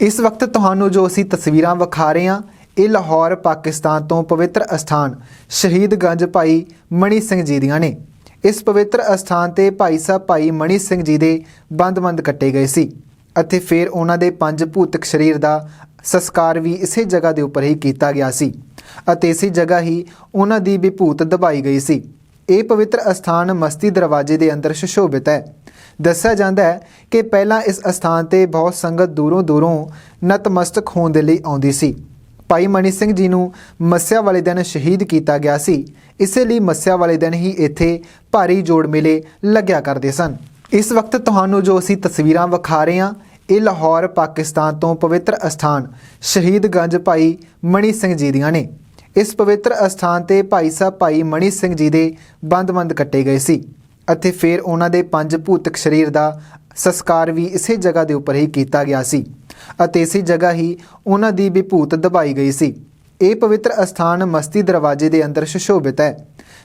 ਇਸ ਵਕਤ ਤੁਹਾਨੂੰ ਜੋ ਅਸੀਂ ਤਸਵੀਰਾਂ ਵਿਖਾ ਰਹੇ ਹਾਂ, ਇਹ ਲਾਹੌਰ, ਪਾਕਿਸਤਾਨ ਤੋਂ ਪਵਿੱਤਰ ਅਸਥਾਨ ਸ਼ਹੀਦਗੰਜ ਭਾਈ ਮਣੀ ਸਿੰਘ ਜੀ ਦੀਆਂ ਨੇ। ਇਸ ਪਵਿੱਤਰ ਅਸਥਾਨ ਤੇ ਭਾਈ ਸਾਹਿਬ ਭਾਈ ਮਣੀ ਸਿੰਘ ਜੀ ਦੇ ਬੰਦ-ਬੰਦ ਕੱਟੇ ਗਏ ਸੀ ਅਤੇ ਫਿਰ ਉਹਨਾਂ ਦੇ ਪੰਜ ਭੂਤਕ ਸਰੀਰ ਦਾ ਸੰਸਕਾਰ ਵੀ ਇਸੇ ਜਗ੍ਹਾ ਦੇ ਉੱਪਰ ਹੀ ਕੀਤਾ ਗਿਆ ਸੀ ਅਤੇ ਇਸੇ ਜਗ੍ਹਾ ਹੀ ਉਹਨਾਂ ਦੀ ਵੀ ਭੂਤ ਦਬਾਈ ਗਈ ਸੀ। ਇਹ ਪਵਿੱਤਰ ਅਸਥਾਨ ਮਸਤੀ ਦਰਵਾਜ਼ੇ ਦੇ ਅੰਦਰ ਸੁਸ਼ੋਭਿਤ ਹੈ। ਦੱਸਿਆ ਜਾਂਦਾ ਹੈ ਕਿ ਪਹਿਲਾਂ ਇਸ ਅਸਥਾਨ ਤੇ ਬਹੁਤ ਸੰਗਤ ਦੂਰੋਂ ਦੂਰੋਂ ਨਤਮਸਤਕ ਹੋਣ ਦੇ ਲਈ ਆਉਂਦੀ ਸੀ। ਭਾਈ ਮਨੀ ਸਿੰਘ ਜੀ ਨੂੰ ਮੱਸਿਆ ਵਾਲੇ ਦਿਨ ਸ਼ਹੀਦ ਕੀਤਾ ਗਿਆ ਸੀ। ਇਸੇ ਲਈ ਮੱਸਿਆ ਵਾਲੇ ਦਿਨ ਹੀ ਇੱਥੇ ਭਾਰੀ ਜੋੜ ਮੇਲੇ ਲੱਗਿਆ ਕਰਦੇ ਸਨ। ਇਸ ਵਕਤ ਤੁਹਾਨੂੰ ਜੋ ਅਸੀਂ ਤਸਵੀਰਾਂ ਵਿਖਾ ਰਹੇ ਹਾਂ, ਇਹ ਲਾਹੌਰ, ਪਾਕਿਸਤਾਨ ਤੋਂ ਪਵਿੱਤਰ ਅਸਥਾਨ ਸ਼ਹੀਦਗੰਜ ਭਾਈ ਮਣੀ ਸਿੰਘ ਜੀ ਦੀਆਂ ਨੇ। ਇਸ ਪਵਿੱਤਰ ਅਸਥਾਨ ਤੇ ਭਾਈ ਸਾਹਿਬ ਭਾਈ ਮਣੀ ਸਿੰਘ ਜੀ ਦੇ ਬੰਦ-ਬੰਦ ਕੱਟੇ ਗਏ ਸੀ। ਅਤੇ ਫਿਰ ਉਹਨਾਂ ਦੇ ਪੰਜ ਭੂਤਕ ਸਰੀਰ ਦਾ ਸੰਸਕਾਰ ਵੀ ਇਸੇ ਜਗ੍ਹਾ ਦੇ ਉੱਪਰ ਹੀ ਕੀਤਾ ਗਿਆ ਸੀ ਅਤੇ ਇਸੇ ਜਗ੍ਹਾ ਹੀ ਉਹਨਾਂ ਦੀ ਵੀ ਭੂਤ ਦਬਾਈ ਗਈ ਸੀ। ਇਹ ਪਵਿੱਤਰ ਅਸਥਾਨ ਮਸਤੀ ਦਰਵਾਜ਼ੇ ਦੇ ਅੰਦਰ ਸੁਸ਼ੋਭਿਤ ਹੈ।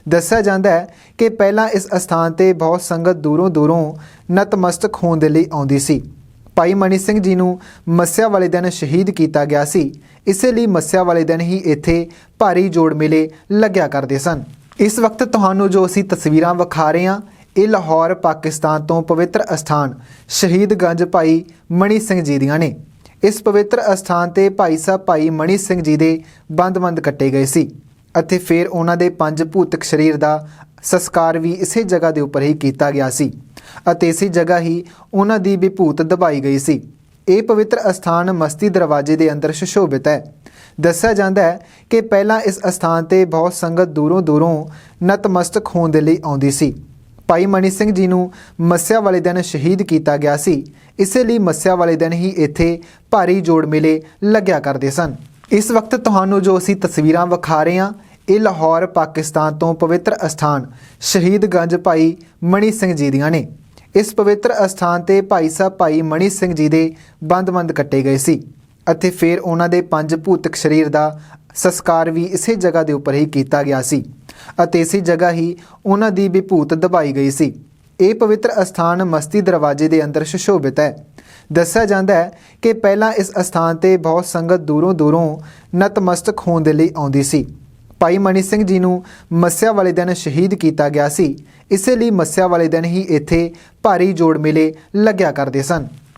ਦੱਸਿਆ ਜਾਂਦਾ ਹੈ ਕਿ ਪਹਿਲਾਂ ਇਸ ਅਸਥਾਨ ਤੇ ਬਹੁਤ ਸੰਗਤ ਦੂਰੋਂ ਦੂਰੋਂ ਨਤਮਸਤਕ ਹੋਣ ਦੇ ਲਈ ਆਉਂਦੀ ਸੀ। ਭਾਈ ਮਣੀ ਸਿੰਘ ਜੀ ਨੂੰ ਮੱਸਿਆ ਵਾਲੇ ਦਿਨ ਸ਼ਹੀਦ ਕੀਤਾ ਗਿਆ ਸੀ। ਇਸੇ ਲਈ ਮੱਸਿਆ ਵਾਲੇ ਦਿਨ ਹੀ ਇੱਥੇ ਭਾਰੀ ਜੋੜ ਮੇਲੇ ਲੱਗਿਆ ਕਰਦੇ ਸਨ। ਇਸ ਵਕਤ ਤੁਹਾਨੂੰ ਜੋ ਅਸੀਂ ਤਸਵੀਰਾਂ ਵਿਖਾ ਰਹੇ ਹਾਂ ਇਹ ਲਾਹੌਰ, ਪਾਕਿਸਤਾਨ ਤੋਂ ਪਵਿੱਤਰ ਅਸਥਾਨ ਸ਼ਹੀਦਗੰਜ ਭਾਈ ਮਣੀ ਸਿੰਘ ਜੀ ਦੀਆਂ ਨੇ। ਇਸ ਪਵਿੱਤਰ ਅਸਥਾਨ ਤੇ ਭਾਈ ਸਾਹਿਬ ਭਾਈ ਮਣੀ ਸਿੰਘ ਜੀ ਦੇ ਬੰਦ-ਬੰਦ ਕੱਟੇ ਗਏ ਸੀ ਅਤੇ ਫਿਰ ਉਹਨਾਂ ਦੇ ਪੰਜ ਭੂਤਕ ਸਰੀਰ ਦਾ ਸੰਸਕਾਰ ਵੀ ਇਸੇ ਜਗ੍ਹਾ ਦੇ ਉੱਪਰ ਹੀ ਕੀਤਾ ਗਿਆ ਸੀ ਅਤੇ ਇਸੇ ਜਗ੍ਹਾ ਹੀ ਉਹਨਾਂ ਦੀ ਵੀ ਭੂਤ ਦਬਾਈ ਗਈ ਸੀ। ਇਹ ਪਵਿੱਤਰ ਅਸਥਾਨ ਮਸਤੀ ਦਰਵਾਜ਼ੇ ਦੇ ਅੰਦਰ ਸੁਸ਼ੋਭਿਤ ਹੈ। ਦੱਸਿਆ ਜਾਂਦਾ ਹੈ ਕਿ ਪਹਿਲਾਂ ਇਸ ਅਸਥਾਨ ਤੇ ਬਹੁਤ ਸੰਗਤ ਦੂਰੋਂ ਦੂਰੋਂ ਨਤਮਸਤਕ ਹੋਣ ਦੇ ਲਈ ਆਉਂਦੀ ਸੀ। ਭਾਈ ਮਣੀ ਸਿੰਘ ਜੀ ਨੂੰ ਮੱਸਿਆ ਵਾਲੇ ਦਿਨ ਸ਼ਹੀਦ ਕੀਤਾ ਗਿਆ ਸੀ। ਇਸੇ ਲਈ ਮੱਸਿਆ ਵਾਲੇ ਦਿਨ ਹੀ ਇੱਥੇ ਭਾਰੀ ਜੋੜ ਮੇਲੇ ਲੱਗਿਆ ਕਰਦੇ ਸਨ। ਇਸ ਵਕਤ ਤੁਹਾਨੂੰ ਜੋ ਅਸੀਂ ਤਸਵੀਰਾਂ ਵਿਖਾ ਰਹੇ ਹਾਂ, ਇਹ ਲਾਹੌਰ, ਪਾਕਿਸਤਾਨ ਤੋਂ ਪਵਿੱਤਰ ਅਸਥਾਨ ਸ਼ਹੀਦਗੰਜ ਭਾਈ ਮਣੀ ਸਿੰਘ ਜੀ ਦੀਆਂ ਨੇ। ਇਸ ਪਵਿੱਤਰ ਅਸਥਾਨ ਤੇ ਭਾਈ ਸਾਹਿਬ ਭਾਈ ਮਣੀ ਸਿੰਘ ਜੀ ਦੇ ਬੰਦ-ਬੰਦ ਕੱਟੇ ਗਏ ਸੀ ਅਤੇ ਫਿਰ ਉਹਨਾਂ ਦੇ ਪੰਜ ਭੂਤਕ ਸਰੀਰ ਦਾ ਸੰਸਕਾਰ ਵੀ ਇਸੇ ਜਗ੍ਹਾ ਦੇ ਉੱਪਰ ਹੀ ਕੀਤਾ ਗਿਆ ਸੀ। ਅਤੇ ਇਸੇ ਜਗ੍ਹਾ ਹੀ ਉਹਨਾਂ ਦੀ ਵੀ ਭੂਤ ਦਬਾਈ ਗਈ ਸੀ। ਇਹ ਪਵਿੱਤਰ ਅਸਥਾਨ ਮਸਤੀ ਦਰਵਾਜ਼ੇ ਦੇ ਅੰਦਰ ਸੁਸ਼ੋਭਿਤ ਹੈ। ਦੱਸਿਆ ਜਾਂਦਾ ਹੈ ਕਿ ਪਹਿਲਾਂ ਇਸ ਅਸਥਾਨ ਤੇ ਬਹੁਤ ਸੰਗਤ ਦੂਰੋਂ ਦੂਰੋਂ ਨਤਮਸਤਕ ਹੋਣ ਦੇ ਲਈ ਆਉਂਦੀ ਸੀ। ਭਾਈ ਮਣੀ ਸਿੰਘ ਜੀ ਨੂੰ ਮੱਸਿਆ ਵਾਲੇ ਦਿਨ ਸ਼ਹੀਦ ਕੀਤਾ ਗਿਆ ਸੀ। ਇਸੇ ਲਈ ਮੱਸਿਆ ਵਾਲੇ ਦਿਨ ਹੀ ਇੱਥੇ ਭਾਰੀ ਜੋੜ ਮੇਲੇ ਲੱਗਿਆ ਕਰਦੇ ਸਨ।